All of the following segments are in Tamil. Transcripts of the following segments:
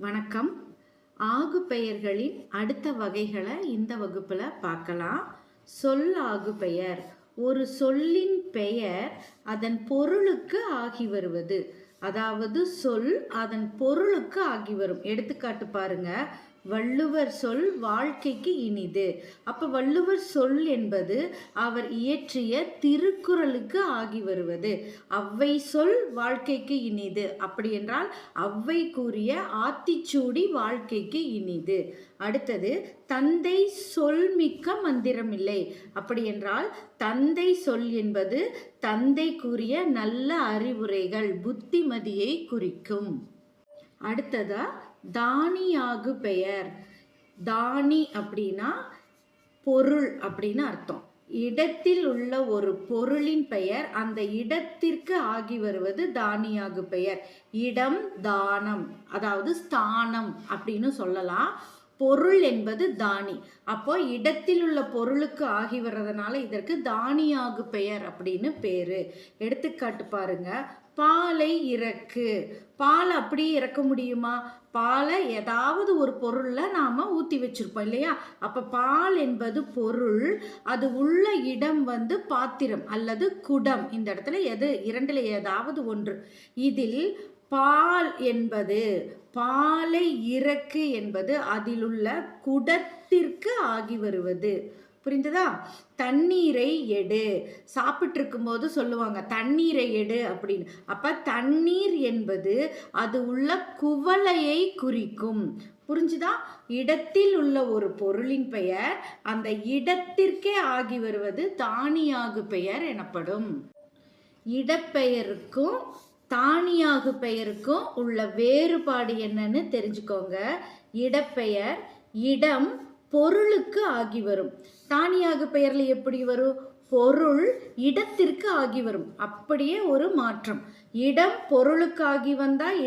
வணக்கம். ஆகு பெயர்களின் அடுத்த வகைகளை இந்த வகுப்பில் பார்க்கலாம். சொல் ஆகு பெயர். ஒரு சொல்லின் பெயர் அதன் பொருளுக்கு ஆகி வருவது. அதாவது சொல் அதன் பொருளுக்கு ஆகி வரும். எடுத்துக்காட்டு பாருங்க. வள்ளுவர் சொல் வாழ்க்கைக்கு இனிது. அப்போ வள்ளுவர் சொல் என்பது அவர் இயற்றிய திருக்குறளுக்கு ஆகி வருவது. அவ்வை சொல் வாழ்க்கைக்கு இனிது. அப்படி என்றால் அவ்வை கூறிய ஆத்திச்சூடி வாழ்க்கைக்கு இனிது. அடுத்தது தந்தை சொல் மிக்க மந்திரமில்லை. அப்படி என்றால் தந்தை சொல் என்பது தந்தை கூறிய நல்ல அறிவுரைகள் புத்திமதியை குறிக்கும். அடுத்ததா தானியாகு பெயர். தானி அப்படின்னா பொருள் அப்படின்னு அர்த்தம். இடத்தில் உள்ள ஒரு பொருளின் பெயர் அந்த இடத்திற்கு ஆகி வருவது தானியாகு பெயர். இடம் தானம் அதாவது ஸ்தானம் அப்படின்னு சொல்லலாம். பொருள் என்பது தானி. அப்போ இடத்தில் உள்ள பொருளுக்கு ஆகி வர்றதுனால இதற்கு தானியாகு பெயர் அப்படின்னு பேரு. எடுத்துக்காட்டு பாருங்க. பாலை இறக்கு. பால் அப்படியே இறக்க முடியுமா? பாலை ஏதாவது ஒரு பொருளில் நாம் ஊற்றி வச்சுருப்போம் இல்லையா? அப்போ பால் என்பது பொருள் அது உள்ள இடம் வந்து பாத்திரம் அல்லது குடம். இந்த இடத்துல எது? இரண்டில் ஏதாவது ஒன்று. இதில் பால் என்பது பாலை இறக்கு என்பது அதிலுள்ள குடத்திற்கு ஆகி வருவது. புரிந்ததா தண்ணீரை எடு. சாப்பிட்டு இருக்கும்போது சொல்லுவாங்க தண்ணீரை எடு அப்படின்னு. அப்போ தண்ணீர் என்பது அது உள்ள குவளையை குறிக்கும். புரிஞ்சுதா? இடத்தில் உள்ள ஒரு பொருளின் பெயர் அந்த இடத்திற்கே ஆகி வருவது தானியாகு பெயர் எனப்படும். இடப்பெயருக்கும் தானியாகு பெயருக்கும் உள்ள வேறுபாடு என்னன்னு தெரிஞ்சுக்கோங்க. இடப்பெயர் இடம் பொருளுக்கு ஆகி வரும். தானியாக பெயரில் எப்படி வரும்? பொருள் இடத்திற்கு ஆகி வரும். அப்படியே ஒரு மாற்றம். இடம் பொருளுக்கு ஆகி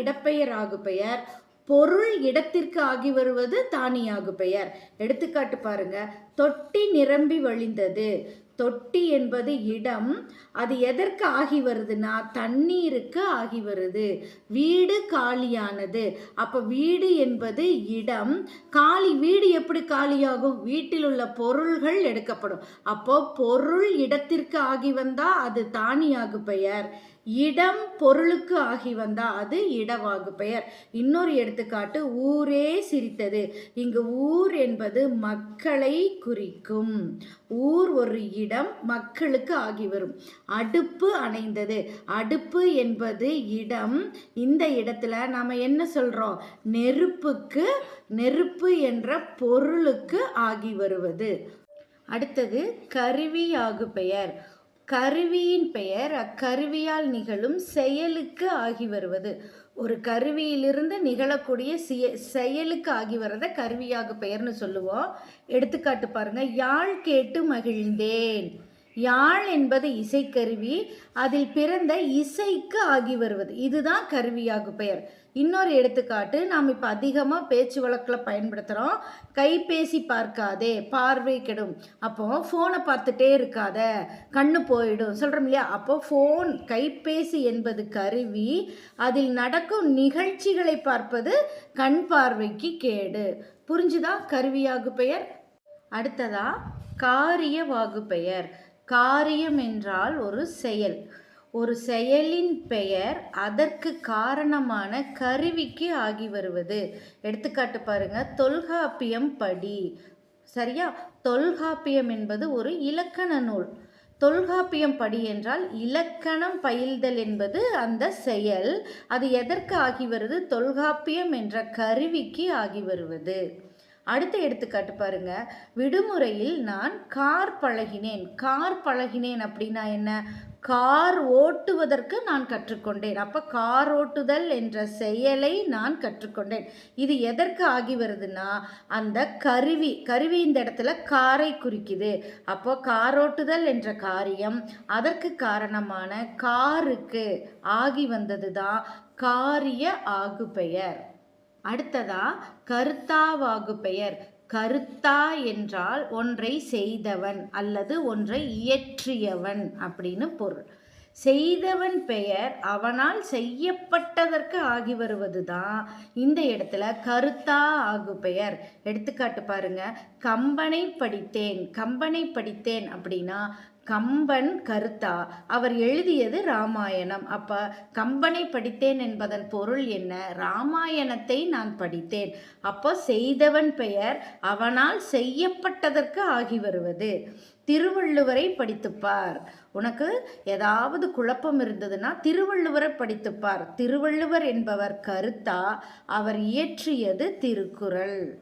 இடப்பெயர் ஆகு பெயர். பொருள் இடத்திற்கு ஆகி வருவது தானியாகு பெயர். எடுத்துக்காட்டு பாருங்க. தொட்டி நிரம்பி வழிந்தது. தொட்டி என்பது இடம். அது எதற்கு ஆகி வருதுன்னா தண்ணீருக்கு ஆகி வருது. வீடு காலியானது. அப்போ வீடு என்பது இடம். காலி வீடு எப்படி காலியாகும்? வீட்டில் உள்ள பொருள்கள் எடுக்கப்படும். அப்போ பொருள் இடத்திற்கு ஆகி வந்தால் அது தானியாகு பெயர். இடம் பொருளுக்கு ஆகி வந்தா அது இடவாகு பெயர் இன்னொரு எடுத்துக்காட்டு ஊரே சிரித்தது. இங்கு ஊர் என்பது மக்களை குறிக்கும். ஊர் ஒரு இடம் மக்களுக்கு ஆகி வரும். அடுப்பு அணைந்தது. அடுப்பு என்பது இடம். இந்த இடத்துல நாம என்ன சொல்றோம்? நெருப்புக்கு நெருப்பு என்ற பொருளுக்கு ஆகி வருவது. அடுத்தது கருவியாகு பெயர் கருவியின் பெயர் அக்கருவியால் நிகழும் செயலுக்கு ஆகி வருவது. ஒரு கருவியிலிருந்து நிகழக்கூடிய சிய செயலுக்கு ஆகி வர்றத கருவியாக பெயர்னு சொல்லுவோம். எடுத்துக்காட்டு பாருங்க யாழ் கேட்டு மகிழ்ந்தேன். யாழ் என்பது இசைக்கருவி அதில் பிறந்த இசைக்கு ஆகி வருவது. இதுதான் கருவியாகு பெயர். இன்னொரு எடுத்துக்காட்டு நாம் இப்போ அதிகமாக பேச்சு வழக்கில் பயன்படுத்துகிறோம் கைபேசி பார்க்காதே பார்வை கெடும். அப்போ ஃபோனை பார்த்துட்டே இருக்காத கண்ணு போயிடும். சொல்கிறோம் இல்லையா? அப்போ ஃபோன் கைபேசி என்பது கருவி அதில் நடக்கும் நிகழ்ச்சிகளை பார்ப்பது கண் பார்வைக்கு கேடு. புரிஞ்சுதா? கருவியாகு பெயர். அடுத்ததா காரிய வாகு பெயர். காரியம் என்றால் ஒரு செயல். ஒரு செயலின் பெயர் அதற்கு காரணமான கருவிக்கு ஆகி வருவது. எடுத்துக்காட்டு பாருங்க தொல்காப்பியம் படி. சரியா? தொல்காப்பியம் என்பது ஒரு இலக்கண நூல். தொல்காப்பியம் படி என்றால் இலக்கணம் பயில்தல் என்பது அந்த செயல். அது எதற்கு ஆகி வருது? தொல்காப்பியம் என்ற கருவிக்கு ஆகி வருவது. அடுத்த எடுத்துக்காட்டு பாருங்க. விடுமுறையில் நான் கார் பழகினேன். கார் பழகினேன் அப்படின்னா என்ன? கார் ஓட்டுவதற்கு நான் கற்றுக்கொண்டேன். அப்போ கார் ஓட்டுதல் என்ற செயலை நான் கற்றுக்கொண்டேன். இது எதற்கு ஆகி வருதுன்னா அந்த கருவி கருவி இந்த இடத்துல காரை குறிக்குது. அப்போ கார் ஓட்டுதல் என்ற காரியம் அதற்கு காரணமான காருக்கு ஆகி வந்தது தான் காரிய ஆகு பெயர் அடுத்ததா கருத்தாவாகு பெயர். கருத்தா என்றால் ஒன்றை செய்தவன் அல்லது ஒன்றை இயற்றியவன் அப்படின்னு பொருள். செய்தவன் பெயர் அவனால் செய்யப்பட்டதற்கு ஆகி வருவது தான் இந்த இடத்துல கருத்தா ஆகு பெயர். எடுத்துக்காட்டு பாருங்க. கம்பனை படித்தேன். கம்பனை படித்தேன் அப்படின்னா கம்பன் கருத்தா. அவர் எழுதியது ராமாயணம். அப்ப கம்பனை படித்தேன் என்பதன் பொருள் என்ன? ராமாயணத்தை நான் படித்தேன். அப்போ செய்தவன் பெயர் அவனால் செய்யப்பட்டதற்கு ஆகி வருவது. திருவள்ளுவரை படித்துப்பார். உனக்கு ஏதாவது குழப்பம் இருந்ததுன்னா திருவள்ளுவரை படித்துப்பார். திருவள்ளுவர் என்பவர் கருத்தா. அவர் இயற்றியது திருக்குறள்.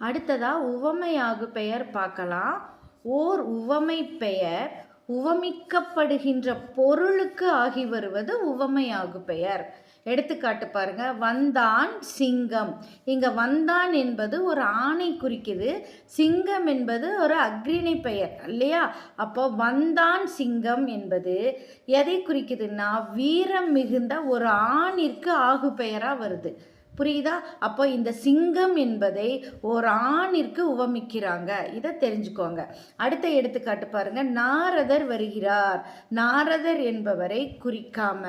அடுத்ததா உவமையாகு பெயர் பார்க்கலாம். ஓர் உவமை பெயர் உவமிக்கப்படுகின்ற பொருளுக்கு ஆகி வருவது உவமையாகு பெயர். எடுத்துக்காட்டு பாருங்க வந்தான் சிங்கம். இங்க வந்தான் என்பது ஒரு ஆணை குறிக்குது சிங்கம் என்பது ஒரு அக்ரிணை பெயர் இல்லையா? அப்போ வந்தான் சிங்கம் என்பது எதை குறிக்குதுன்னா வீரம் மிகுந்த ஒரு ஆணிற்கு ஆகு பெயரா வருது. புரியுதா? அப்போ இந்த சிங்கம் என்பதை ஒரு ஆணிற்கு உவமிக்கிறாங்க. இதை தெரிஞ்சுக்கோங்க. அடுத்த எடுத்துக்காட்டு பாருங்க. நாரதர் வருகிறார். நாரதர் என்பவரை குறிக்காம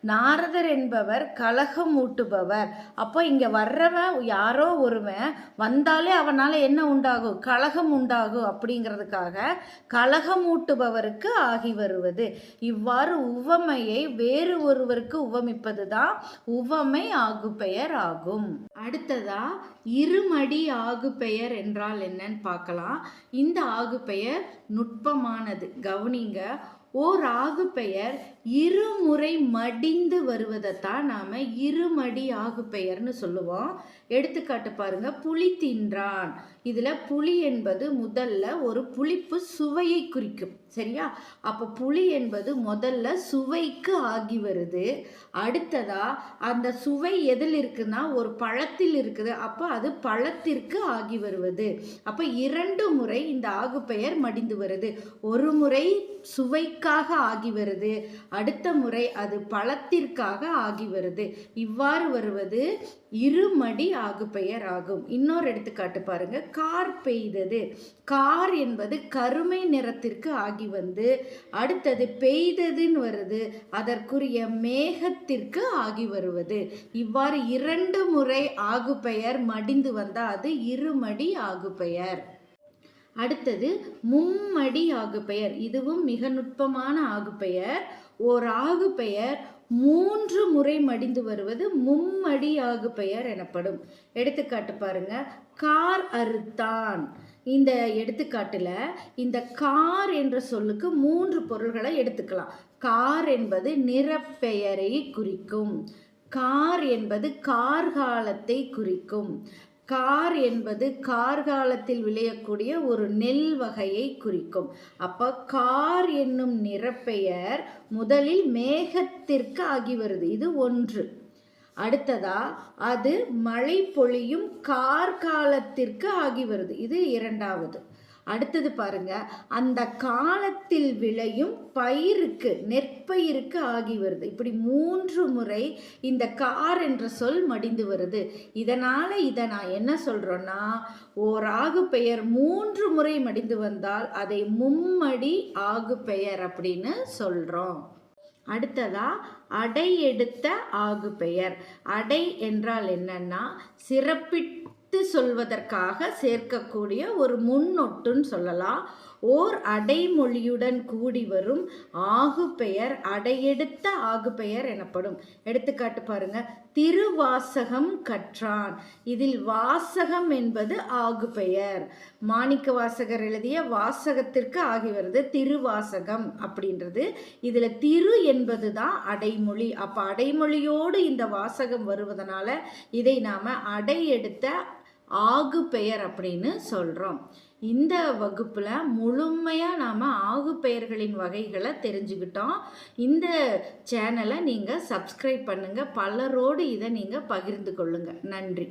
நாரதர் என்பவர் கலகம் ஊட்டுபவர். அப்போ இங்கே வர்றவன் யாரோ ஒருவன் வந்தாலே அவனால் என்ன உண்டாகும்? கலகம் உண்டாகும் அப்படிங்கிறதுக்காக கலகம் ஊட்டுபவருக்கு ஆகி வருவது. இவ்வாறு உவமையை வேறு ஒருவருக்கு உவமிப்பது தான் உவமை ஆகு பெயர் ஆகும். ஆகும். அடுத்ததா இருமடி ஆகு பெயர் என்றால் என்னன்னு பார்க்கலாம். இந்த ஆகு பெயர் நுட்பமானது. கவனிங்க ஓர் ஆகு பெயர் இருமுறை மடிந்து வருவதைத்தான் நாம் இருமடி ஆகு பெயர்னு சொல்லுவோம். எடுத்துக்காட்டு பாருங்க புளி தின்றான். இதில் புளி என்பது முதல்ல ஒரு புளிப்பு சுவையை குறிக்கும் சரியா? அப்போ புளி என்பது முதல்ல சுவைக்கு ஆகி வருது. அடுத்ததா அந்த சுவை எதில் இருக்குன்னா ஒரு பழத்தில் இருக்குது. அப்போ அது பழத்திற்கு ஆகி வருவது. அப்போ இரண்டு முறை இந்த ஆகு பெயர் மடிந்து வருது. ஒரு முறை சுவைக்காக ஆகி வருது. அடுத்த முறை அது பழத்திற்காக ஆகி வருது. இவ்வாறு வருவது இருமடி ஆகு பெயர் ஆகும். இன்னொரு எடுத்துக்காட்டு பாருங்க. கார் பெய்தது. கார் என்பது கருமை நிறத்திற்கு ஆகி வந்து அடுத்தது பெய்ததுன்னு வருது. அதற்குரிய மேகத்திற்கு ஆகி வருவது. இவ்வாறு இரண்டு முறை ஆகு பெயர் மடிந்து வந்தால் அது இருமடி ஆகு பெயர் அடுத்தது மும்மடி ஆகுப்பெயர் இதுவும் மிக நுட்பமான ஆகுப்பெயர் ஓர் ஆகுப்பெயர் மூன்று முறை மடிந்து வருவது மும்மடி ஆகுப்பெயர் எனப்படும். எடுத்துக்காட்டு பாருங்க. கார் அறுத்தான். இந்த எடுத்துக்காட்டில் இந்த கார் என்ற சொல்லுக்கு மூன்று பொருள்களை எடுத்துக்கலாம். கார் என்பது நிறப்பெயரை குறிக்கும். கார் என்பது கார்காலத்தை குறிக்கும். கார் என்பது கார்காலத்தில் விளையக்கூடிய ஒரு நெல் வகையை குறிக்கும். அப்போ கார் என்னும் நிறப்பெயர் முதலில் மேகத்திற்கு ஆகி வருது. இது ஒன்று. அடுத்ததா அது மழை பொழியும் கார்காலத்திற்கு ஆகி வருது. இது இரண்டாவது. அடுத்தது பாருங்க. அந்த காலத்தில் விளையும் பயிருக்கு நெற்பயிருக்கு ஆகி வருது. இப்படி மூன்று முறை இந்த கார் என்ற சொல் மடிந்து வருது. இதனால இதை நான் என்ன சொல்றேன்னா ஓர் ஆகு பெயர் மூன்று முறை மடிந்து வந்தால் அதை மும்மடி ஆகு பெயர் அப்படின்னு சொல்றோம். அடுத்ததா அடை எடுத்த ஆகு பெயர் அடை என்றால் என்னன்னா எடுத்து சொல்வதற்காக சேர்க்கக்கூடிய ஒரு முன்னொட்டுன்னு சொல்லலாம். ஓர் அடைமொழியுடன் கூடி வரும் ஆகு பெயர் அடையெடுத்த ஆகு பெயர் எனப்படும். எடுத்துக்காட்டு பாருங்க. திருவாசகம் கற்றான். இதில் வாசகம் என்பது ஆகு பெயர் மாணிக்க வாசகர் எழுதிய வாசகத்திற்கு ஆகி வருது திருவாசகம் அப்படின்றது. இதில் திரு என்பது தான் அடைமொழி. அப்போ அடைமொழியோடு இந்த வாசகம் வருவதனால இதை நாம் அடையெடுத்த ஆகு பெயர் அப்படின்னு சொல்கிறோம் இந்த வகுப்பில் முழுமையாக நாம் ஆகு பெயர்களின் வகைகளை தெரிஞ்சுக்கிட்டோம். இந்த சேனலை நீங்கள் சப்ஸ்கிரைப் பண்ணுங்கள் பலரோடு இதை நீங்கள் பகிர்ந்து கொள்ளுங்கள் நன்றி.